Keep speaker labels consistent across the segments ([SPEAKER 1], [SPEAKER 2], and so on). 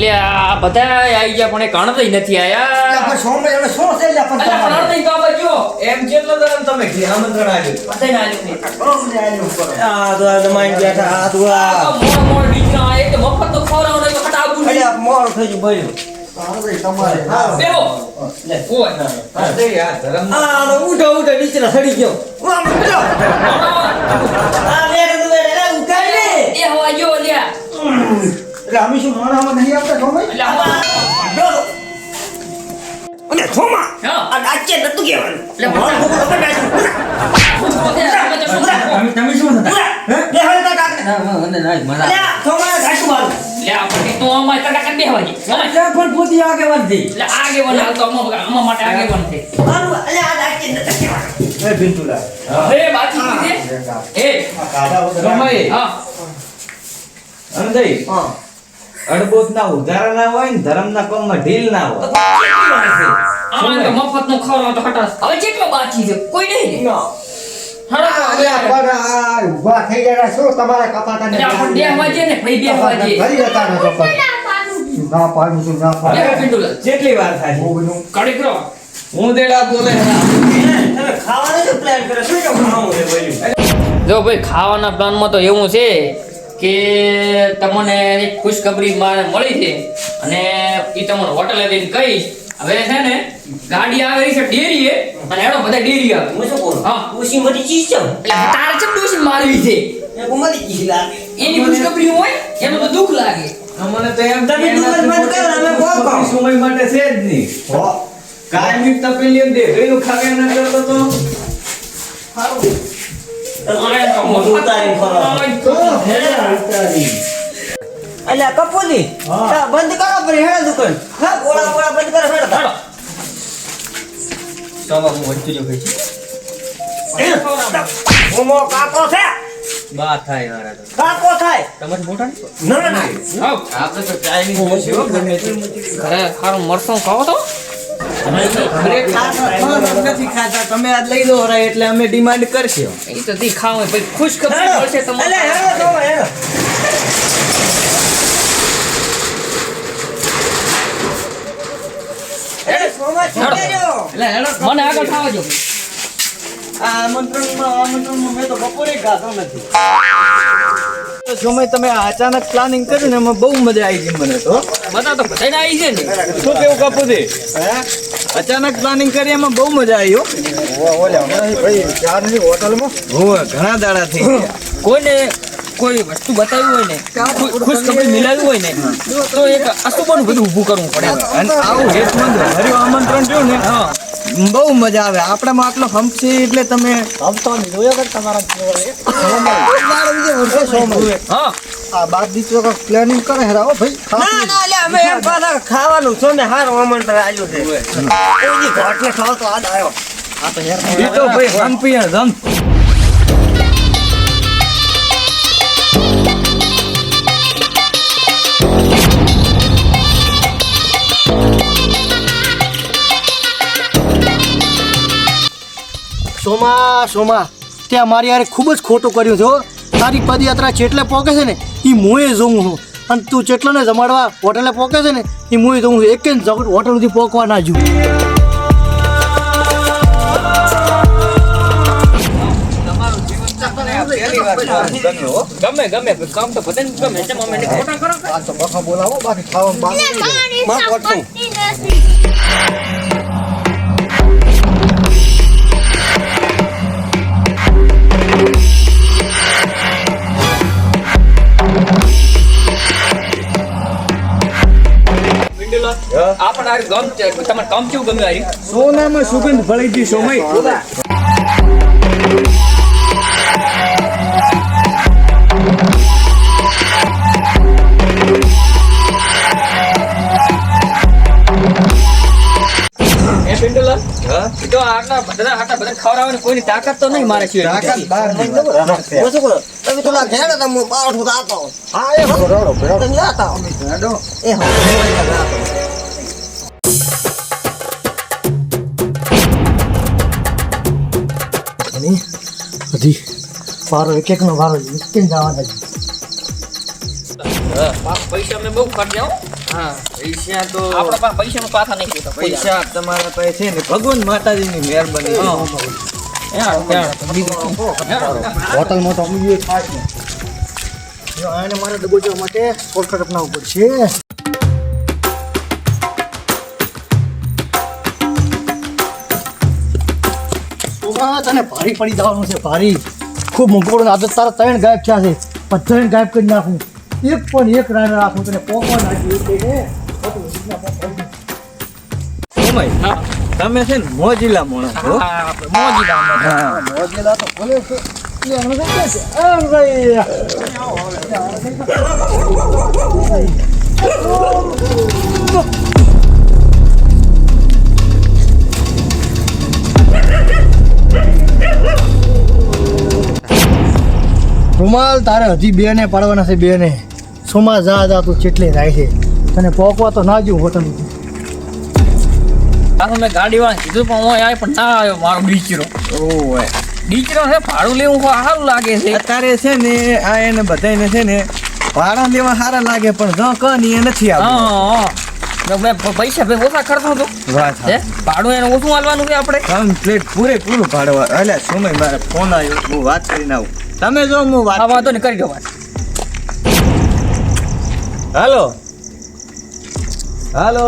[SPEAKER 1] અલ્યા આ બધા આવી ગયા પણ એ કણતઈ નથી આયા.
[SPEAKER 2] પણ સોમે એને શું છે લે પણ તમારે?
[SPEAKER 1] કણતઈ તો આપણે કયો?
[SPEAKER 3] એમ કેટલો દરમ તમે ઘી આમંત્રણ
[SPEAKER 1] ને.
[SPEAKER 2] કરો.
[SPEAKER 3] આ તો જમાઈ બેઠા આ તો
[SPEAKER 1] આ. મોર મોર બીજ ના એક મફત તો ખવડાવો ને તો નહીં.
[SPEAKER 3] અલ્યા મોડું થઈ ગયું
[SPEAKER 2] તારે તમારે.
[SPEAKER 1] બેહો.
[SPEAKER 3] આ ધરમ આ ઉઠો ઉઠો નીચે સડી ગયો બેઠો તો બેઠો ઉઠાઈ લે
[SPEAKER 1] એ હવા ગયો અલ્યા.
[SPEAKER 2] એટલે અમે શું માણામાં નહીં આવતા સોમે
[SPEAKER 3] અને થોમા આ ડાચે નતું કહેવાનું.
[SPEAKER 1] લે,
[SPEAKER 3] મારો છોકરો તો ડાચે.
[SPEAKER 1] તમે શું કરો?
[SPEAKER 3] તમે શું થતા? હે? બે હવે તા કાકા. મને ના મજા થોમા સાચું મારું
[SPEAKER 1] લે, આપણે તો આમાં ટકા ટકા બેહવા દે.
[SPEAKER 3] પણ પોતી આગેવાન થઈ
[SPEAKER 1] એટલે આગેવાન હાલ તો આમાં આમાં માટે આગેવાન છે.
[SPEAKER 3] મારું અલ્યા આ ડાચે નતું કહેવાનું.
[SPEAKER 2] એ
[SPEAKER 1] બાકી
[SPEAKER 4] સમય
[SPEAKER 1] હા.
[SPEAKER 4] સમજાય
[SPEAKER 2] હા.
[SPEAKER 4] અડબોત ના ઉધારા ના હોય ને ધર્મ ના કોમમાં ઢીલ ના હોય
[SPEAKER 1] આમાં તો મફતનું ખવડાવો તો હટાસ. હવે કેટલો બાકી છે? કોઈ નહીં ને?
[SPEAKER 2] થઈ ગયા શું તમારા
[SPEAKER 1] ને, ભાઈ
[SPEAKER 2] જતા. ના પાડું. ના પાડું
[SPEAKER 1] પિન્ટુલાલ.
[SPEAKER 4] વાર થાય
[SPEAKER 2] બહુ બધું.
[SPEAKER 1] કડીક
[SPEAKER 4] હું દેડા બોલે.
[SPEAKER 3] તમે ખાવાનો પ્લાનમાં શું કેમ ખાવું છે બોલ્યું?
[SPEAKER 1] જો ભાઈ ખાવાના પ્લાનમાં તો એવું છે કે તમને એક ખુશખબરી મારે મળી છે અને એ તમને હોટલે લઈને કહીશ. હવે છે ને ગાડી આવેલી છે ડેરીએ અને એનો બધા ડેરી આવે.
[SPEAKER 3] હું શું કહું
[SPEAKER 1] હા.
[SPEAKER 3] ઉસી મરી ચીજ છે
[SPEAKER 1] એટલે તારે છે ડોશી મારવી છે?
[SPEAKER 3] એ કુમારી ચીજ લાગે.
[SPEAKER 1] એની ખુશખબરી હોય એનું તો દુઃખ લાગે.
[SPEAKER 4] અમને તો એમ
[SPEAKER 3] તમે દુકાન મત કરો, અમે કો કો
[SPEAKER 4] સમય માટે છે જ નહીં.
[SPEAKER 2] હો.
[SPEAKER 4] કાયમિક તપેલી દે દેખાયું ખાવે ન કરતો તો?
[SPEAKER 1] અને
[SPEAKER 3] અલ્યા કપૂરી બંધ કરો પછી હેડા દુકાન. હા ગોળા ગોળા બંધ કરો હેડા.
[SPEAKER 4] ચાલો હું વચ્ચે જો કઈ
[SPEAKER 3] કાકો છે.
[SPEAKER 4] બા થાય મારા તો.
[SPEAKER 3] કાકો થાય.
[SPEAKER 4] તમારે મોટા
[SPEAKER 3] ના ના.
[SPEAKER 1] આવ.
[SPEAKER 4] આપણે તો ગમે તે.
[SPEAKER 1] ઘરે ખારું મરસું ખાવો તો?
[SPEAKER 4] નથી ખાતા. તમે આજ લઈ દો રા એટલે અમે ડિમાન્ડ કરશે.
[SPEAKER 1] એ તો તી ખાવ તમારે
[SPEAKER 3] છોડે જો
[SPEAKER 1] મને આગળ ખાવા જો
[SPEAKER 4] આ આમંત્રણમાં આમંત્રણમાં મેં તો બપોરે ગાતો નથી. સમય તમે અચાનક પ્લાનિંગ કર્યું ને એમાં બહુ મજા આવી ગઈ મને તો.
[SPEAKER 1] બધા તો બધાને આવી છે ને.
[SPEAKER 4] શું કેવું કાપુદી અચાનક પ્લાનિંગ કરી એમાં બહુ મજા આવી હો.
[SPEAKER 2] ભાઈ હોટલમાં
[SPEAKER 4] હોવે, ઘણા દાડા થઈ
[SPEAKER 1] કોઈને કોઈ વસ્તુ બતાવી હોય ને ખુશ ખબર મિલાવી હોય ને તો એક અશુભનું બધું ઊભું કરવું પડે.
[SPEAKER 4] અને આવું હેતમંદ હર્યું આમંત્રણ થયું ને બહુ મજા આવે. આપણામાં આટલો છે એટલે તમે
[SPEAKER 2] હમતો જોયો કે તમારા આ બાર દીકરો પ્લાનિંગ કરે હેરા હો ભાઈ
[SPEAKER 3] ના ના લે અમે એમ પાછા ખાવાનું છો. ને હારું આમંત્રણ આવ્યો છે. કોઈ ઘાટને ખાવ તો આજ આવ્યો.
[SPEAKER 2] આ તો યાર
[SPEAKER 4] એ તો ભાઈ હંપી હંપ
[SPEAKER 2] સોમા સોમા ત્યાં મારી યારે ખૂબ જ ખોટું કર્યું છે હો. તારી પદયાત્રા ચેટલે પોકે છે ને એ મોએ જોઉં છું. અને તું ચેટલાને જમાડવા હોટલે પોકે છે ને એ મોએ જોઉં છું. એક હોટલ સુધી પોકવા ના જુ
[SPEAKER 1] ગમે ગમે કામ તો બધાને ગમે. છે મમ્મી ખોટા કરો
[SPEAKER 2] આ તો બખા બોલાવો બાકી ખાવાનું બાકી
[SPEAKER 1] આપણે આ ગમ છે. તમારે કામ કેવું ગમે આરી?
[SPEAKER 4] સોનામાં સુગંધ ભળી ગઈ સોમય
[SPEAKER 1] એ પિન્ટુલાલ એ તો આટલા બધા આટલા બધા ખવડાવવાની કોઈની તાકાત તો નહીં મારે છે.
[SPEAKER 4] તાકાત
[SPEAKER 3] કરું? તમે થોડા ઘેડો બાર હા
[SPEAKER 2] એ
[SPEAKER 3] એ હા.
[SPEAKER 2] હજી વારો એક એક નો વારો કેમ જવાના છે
[SPEAKER 1] પૈસા મેં બહુ ખર્ચ્યા હા.
[SPEAKER 4] પૈસા તો
[SPEAKER 1] આપણા પાસે પાછા નહીં જોતા પૈસા
[SPEAKER 4] પૈસા તમારા પાસે છે ને ભગવાન માતાજીની મહેરબાની
[SPEAKER 2] હોટલમાં તો અમે ખાસ આને મારે દબોચવા માટે કોલકાતા અપનાવવું પડશે. ઓમાં તને ભારી પડી જવાનું છે ભારી. ખૂબ મોંઘો આદત તારા ત્રણ ગાયબ થયા છે બધાને ગાયબ કરી નાખું. એક પણ એક રાણ રાખું તને પોકવા
[SPEAKER 1] હા
[SPEAKER 4] તમે છે ને મોજીલા માણસ છો
[SPEAKER 1] હા, આપણે મોજી દામ
[SPEAKER 4] હા.
[SPEAKER 2] મોજેલા તો ભલે છે એ રૂમાલ તારે હજી બે ને પાડવાના છે બે ને સોમાં જા જા તું ચેટલે જાય છે. તને પોકવા તો ના જવું હોટલ
[SPEAKER 1] આ મેં ગાડી વાળા કીધું પણ હું આવ્યો પણ ના આવ્યો મારો બીચરો
[SPEAKER 4] ઓય
[SPEAKER 1] બીચરો છે ભાડું લેવું સારું લાગે છે.
[SPEAKER 4] અત્યારે છે ને આ એને બધાને છે ને ભાડા લેવા સારા લાગે પણ જો કની એ નથી આવતું.
[SPEAKER 1] મેં પૈસા ભાઈ ઓછા ખર્ચો હતો
[SPEAKER 4] વાત
[SPEAKER 1] હે? ભાડું એને ઓછું હાલવાનું કે આપણે?
[SPEAKER 4] કમ્પ્લીટ પૂરેપૂરું ભાડવા એટલે સમય મારે ફોન આવ્યો? હું વાત કરીને આવું. તમે જો હું વાત
[SPEAKER 1] વાંધો ને કરી દો વાત.
[SPEAKER 4] હાલો. હાલો.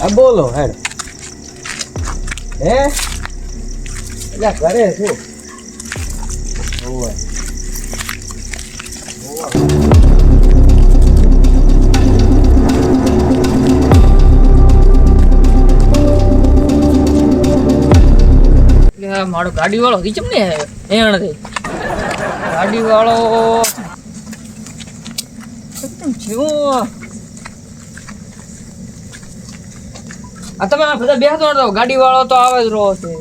[SPEAKER 4] હા બોલો હેડ. હે? એટલે કરે શું ઓય
[SPEAKER 1] મારો ગાડી વાળો રીચમ ને એણ થઈ ગાડી વાળો આ તમે બધા બેસતો નતો ગાડી વાળો તો આવે જ રહો છે.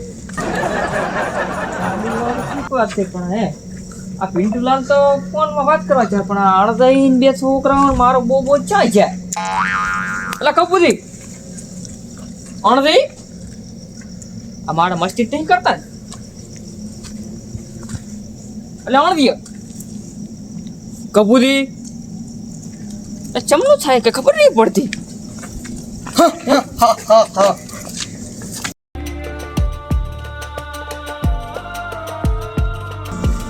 [SPEAKER 1] વાત છે પણ, હે? આ પિન્ટુલાલ તો ફોનમાં વાત કરવા છે પણ અડધા બે છોકરાઓ મારો બહુ બહુ ચાય છે એટલે કપૂરી અણધી, આ મારા મસ્તી નહીં કરતા ને? એટલે અણધી કપૂરી એ ચમનું થાય કે ખબર નહીં પડતી?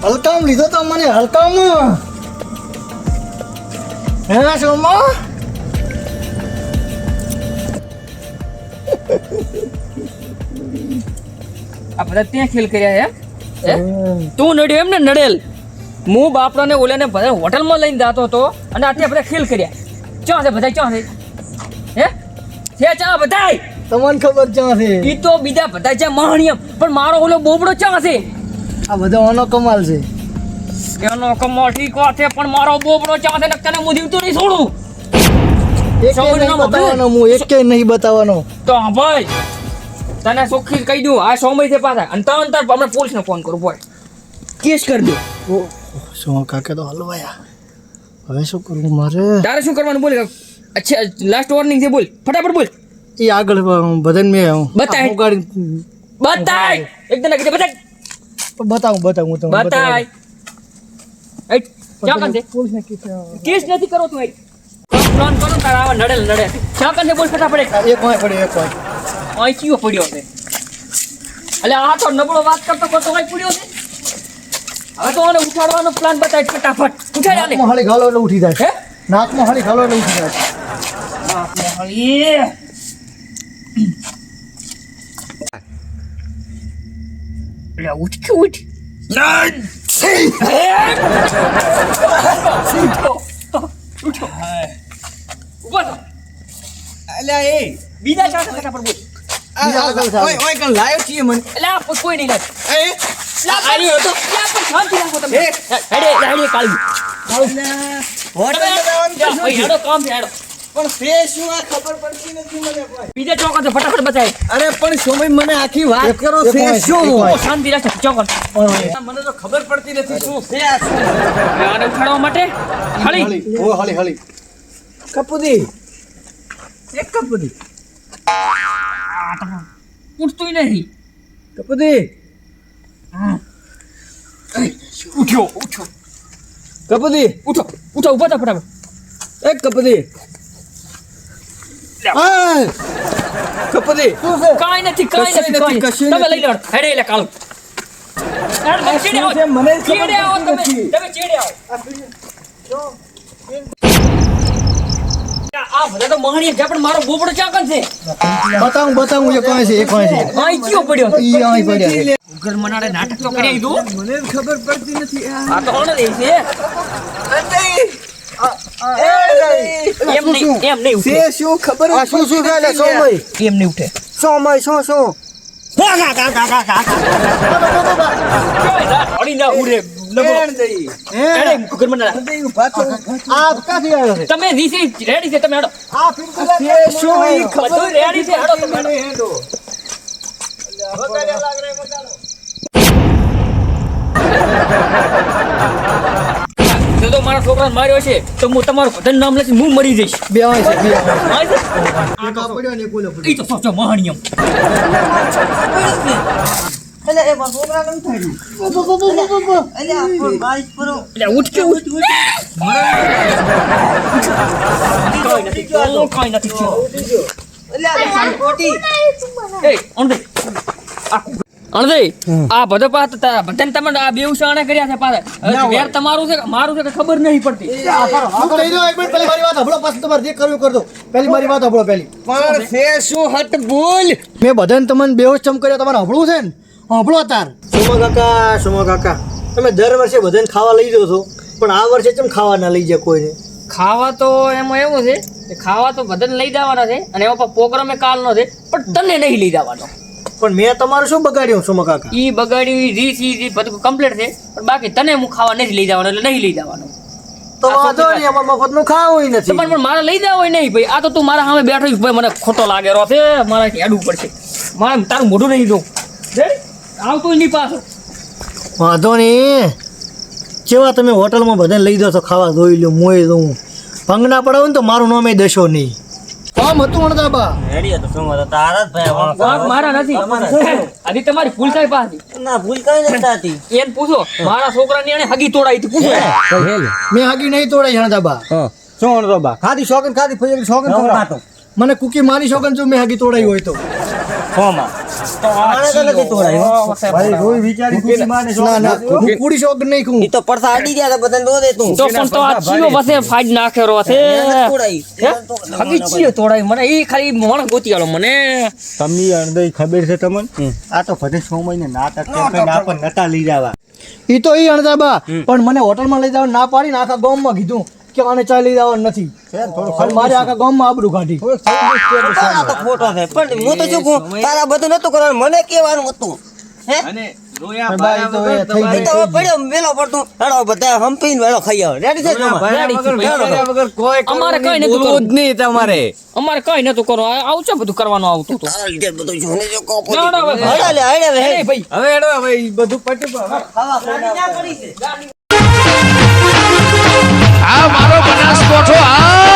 [SPEAKER 2] હલકામ લીધો તો મને હલકામ. હે સોમા
[SPEAKER 1] આ બધા ત્યાં ખેલ કર્યા હે તું નડ્યો એમ ને નડેલ. હું બાપડાને ઓલાને બધા હોટલમાં લઈને જતો હતો અને આટલા બધા ખેલ કર્યા. ચા છે બધા ચા છે. હે? છે ચા બધા
[SPEAKER 2] તમને ખબર ક્યાં છે?
[SPEAKER 1] ઈ તો બીજા બધા છે મહાણિયમ પણ મારો ઓલો બોબડો ચા છે.
[SPEAKER 2] આ બધો ઓનો કમાલ છે.
[SPEAKER 1] એનો કમાલ ઠીક વાત છે પણ મારો બોબડો ચા છે ને તને હું જીવતો નહીં છોડું.
[SPEAKER 2] એક નહીં બતાવવાનો હું એક નહીં બતાવવાનો.
[SPEAKER 1] તો ભાઈ તને ચોખ્ખી કહી દઉં? આ સોમય છે પાછા. અને તરત તરત હમણાં પોલીસને ફોન કરું બોય કેસ કરી દો
[SPEAKER 2] ઓ શું કાકે તો હલવાયા? હવે શું કરવું મારે?
[SPEAKER 1] તારે શું કરવાનું બોલ? અચ્છા લાસ્ટ વોર્નિંગ છે બોલ. ફટાફટ બોલ.
[SPEAKER 2] એ આગળ બધાને મેં
[SPEAKER 1] બતાય. બતાય. એકદમ કીધે બતાય.
[SPEAKER 2] બતાવું બતાવું હું તમને
[SPEAKER 1] બતાય. એટ ક્યાં કાંતે
[SPEAKER 2] પોલીસને કીધું.
[SPEAKER 1] કેસ નથી કરો તું પ્લાન કરો તારા આવા નડેલ નડે ક્યાં કાંતે બોલ ફટાફટ એક.
[SPEAKER 2] એક હોય પડે એક હોય
[SPEAKER 1] અહીં ચિયો પડ્યો છે? એટલે આ તો નબળો વાત કરતો કરતો કઈ પડ્યો છે. હવે તો આને ઉઠાડવાનો પ્લાન બતાય ફટાફટ. ઉઠાડ આને
[SPEAKER 2] મોહાળી હાળી ઘાલો એટલે ઉઠી જાય.
[SPEAKER 1] હે?
[SPEAKER 2] નાક મોહાળી ઘાલો એટલે ઉઠી જાય.
[SPEAKER 1] હળીએ. એટલે ઉઠ કે ઉઠ ઉઠો. થો.
[SPEAKER 4] અલ્યા એ
[SPEAKER 1] બીજા સાથે ફટાફટ બોલ.
[SPEAKER 4] ઓય ઓય કણ લાયો છીએ મને?
[SPEAKER 1] એટલે કોઈ- કોઈ નહીં લાગે.
[SPEAKER 4] એ?
[SPEAKER 1] લા, પણ- લા, પણ શાંતિ રાખો તમે. હેડે, હેડે, કાઢી.
[SPEAKER 4] હોટલ જવાનું તો
[SPEAKER 1] જા,
[SPEAKER 4] શું
[SPEAKER 1] ભાઈ,
[SPEAKER 4] છે?
[SPEAKER 1] હેડો, કામ છે, હેડો.
[SPEAKER 4] પણ ફે શું આ ખબર પડતી નથી મને કોઈ
[SPEAKER 1] બીજા ચોક છે, ફટાફટ બતાય
[SPEAKER 4] અરે પણ સોમય મને આખી વાત કરો
[SPEAKER 2] એક
[SPEAKER 4] શું
[SPEAKER 2] હોય.
[SPEAKER 1] શાંતિ રાખો ચોક
[SPEAKER 4] મને તો ખબર પડતી નથી શું છે
[SPEAKER 1] આને ઉઠાડવા માટે હળી.
[SPEAKER 2] હાળી ઓ હાળી હાળી.
[SPEAKER 4] કપૂદી. એક કપૂદી.
[SPEAKER 1] ઉઠતું નથી
[SPEAKER 4] કપૂદી
[SPEAKER 1] ઉઠ્યો ઉઠ્યો
[SPEAKER 4] કપૂદી
[SPEAKER 1] ઉઠો ઉઠો ઊભા થા ફટાફટ
[SPEAKER 4] એ કપદી
[SPEAKER 2] હા
[SPEAKER 4] કપદી
[SPEAKER 1] કાંઈ નથી કાંઈ
[SPEAKER 4] કશુંય
[SPEAKER 1] નથી કાંઈ
[SPEAKER 4] નથી, કશુંય
[SPEAKER 1] તમે લઈ લો હેડે એટલે કાલ હેડ, તમે ચીડે આવો.
[SPEAKER 4] શું છે? મને જ ખબર
[SPEAKER 1] ચીડે આવો તમે
[SPEAKER 4] નથી.
[SPEAKER 1] તમે ચીડે આવો આ બધા તો મહાણી છે પણ મારો બોબડો ક્યાં છે?
[SPEAKER 2] બતાવું બતાવું એ કોણ છે એ કોણ છે.
[SPEAKER 1] અહીં કયો પડ્યો?
[SPEAKER 2] ઈ અહીં પડ્યા
[SPEAKER 1] ઉગર મનાડે નાટક તો કરી દીધું?
[SPEAKER 4] મને ખબર પડતી નથી આ.
[SPEAKER 1] તો કોણ દે છે? એમ નહીં એમ નહીં
[SPEAKER 4] તે
[SPEAKER 1] ઉઠે
[SPEAKER 4] શું ખબર
[SPEAKER 2] શું શું થાય સોમય?
[SPEAKER 1] એમ નહીં ઉઠે.
[SPEAKER 2] સોમય શું શું?
[SPEAKER 1] અડી ના ઉડે.
[SPEAKER 4] તે
[SPEAKER 1] તમે રીસી રેડી છે? તમે હેડો.
[SPEAKER 2] આ
[SPEAKER 4] શું ઈ ખબર
[SPEAKER 1] રેડી છે? હેડો તમે હેડો.
[SPEAKER 4] હેડો.
[SPEAKER 1] જો તો મારા છોકરાને માર્યો છે તો હું તમારું ભજન નામ લખી હું મરી જઈશ.
[SPEAKER 2] બે હોય છે? બે
[SPEAKER 1] આ છે?
[SPEAKER 2] પડ્યો ને એક પડ્યો.
[SPEAKER 1] ઈ તો સોચો મહાણિયમ
[SPEAKER 3] એટલે એ મારા કેમ થઈ ગયું? એટલે આ પણ બારીશ પરો.
[SPEAKER 1] એટલે ઉઠ કે ઉઠ. કાંઈ નથી થયું, કાંઈ નથી થયું.
[SPEAKER 3] એટલે આ સારી
[SPEAKER 1] એ, અણદઈ. આ આ બધો પાછો બધાને તમે આ બેઉ શાણે કર્યા છે પાછા. વેર તમારું છે મારું છે કે ખબર નહીં પડતી.
[SPEAKER 2] હું કહી દઉં એક મિનિટ પહેલી મારી વાત હબળો પાછું તમારે જે કરવું કરજો. પહેલી મારી વાત સાંભળો પહેલી
[SPEAKER 4] પણ તે શું હટ
[SPEAKER 2] મેં બધાને તમને બેહોશ ચમ કર્યા તમારે હબળું છે ને? સાંભળો તાર. સુમા કાકા સુમા કાકા? તમે દર વર્ષે બધાને ખાવા લઈ જાઓ છો પણ આ વર્ષે કેમ ખાવા ના લઈ જાય કોઈને?
[SPEAKER 1] ખાવા તો એમાં એવું છે કે ખાવા તો બધાને લઈ જવાના છે અને એમાં પણ પ્રોગ્રામ કાલનો છે પણ તને નહીં લઈ જવાનો.
[SPEAKER 2] પણ મેં તમારું શું બગાડ્યું સુમા કાકા?
[SPEAKER 1] ઈ બગાડ્યું ઈ ઈ બધું કમ્પ્લીટ છે પણ બાકી તને હું ખાવા નથી લઈ જવાનો એટલે નહીં લઈ જવાનો.
[SPEAKER 2] તો વાંધો નહીં એમાં મફતનું ખાવું નથી.
[SPEAKER 1] પણ પણ મારે લઈ જવો હોય નહીં ભાઈ. આ તો તું મારા સામે બેઠો ભાઈ મને ખોટો લાગે રહ્યો છે મારાથી ઉપર છે મારે તારું મોઢું નહીં દઉં આવતો નહીં પાછો.
[SPEAKER 2] વાંધો નહીં. જેવા તમે હોટલમાં બધાને લઈ દો છો ખાવા ધોઈ લો મોય દઉં ભંગ ના પડાવો ને તો મારું નામ એ દશો નહીં. કામ હતું અણદાબા
[SPEAKER 3] રેડી હતો શું હતો? તારા જ ભાઈ વાંક.
[SPEAKER 1] મારા નથી. હજી તમારી ભૂલ થાય પાછી.
[SPEAKER 3] ના ભૂલ કઈ નથી હતી
[SPEAKER 1] એને પૂછો મારા છોકરાની એને હગી તોડાઈ હતી પૂછો.
[SPEAKER 2] મેં હાગી નહીં તોડાઈ અણદાબા
[SPEAKER 4] શું તો બા ખાધી શોકન ખાધી ફરી શોકન.
[SPEAKER 2] મને કુકી મારી શોગન જો મેં હાગી તોડાઈ હોય તો.
[SPEAKER 3] આને તો
[SPEAKER 2] ના ના
[SPEAKER 3] ગયા બધાને દો દે તું.
[SPEAKER 1] તો પણ તો આ ચીયો પાસે ફાડ છે. ચીયો મને ઈ ખાલી મોણ ગોતી આલો મને.
[SPEAKER 4] તમને અણદઈ ખબર છે તમને? આ તો બધે છ મહિને નાટક કરીને આપણને નતા લઈ જવા.
[SPEAKER 2] ઈ તો ઈ અણદાબા પણ મને હોટલમાં લઈ જવા ના પાડીને આખા ગામમાં કીધું. કે આને ચા લઈ નથી મારે આખા ગામમાં આબરૂ કાઢી.
[SPEAKER 3] ખોટો છે. પણ હું તો શું કહું તારા બધું નતું કરવાનું મને કેવાનું હતું. હે?
[SPEAKER 1] અમારે કઈ નતું
[SPEAKER 4] તમારે.
[SPEAKER 1] અમારે કઈ નતું કરો આવું છે બધું કરવાનું આવતું
[SPEAKER 3] બધું
[SPEAKER 5] આ મારો બનાસકોઠો આ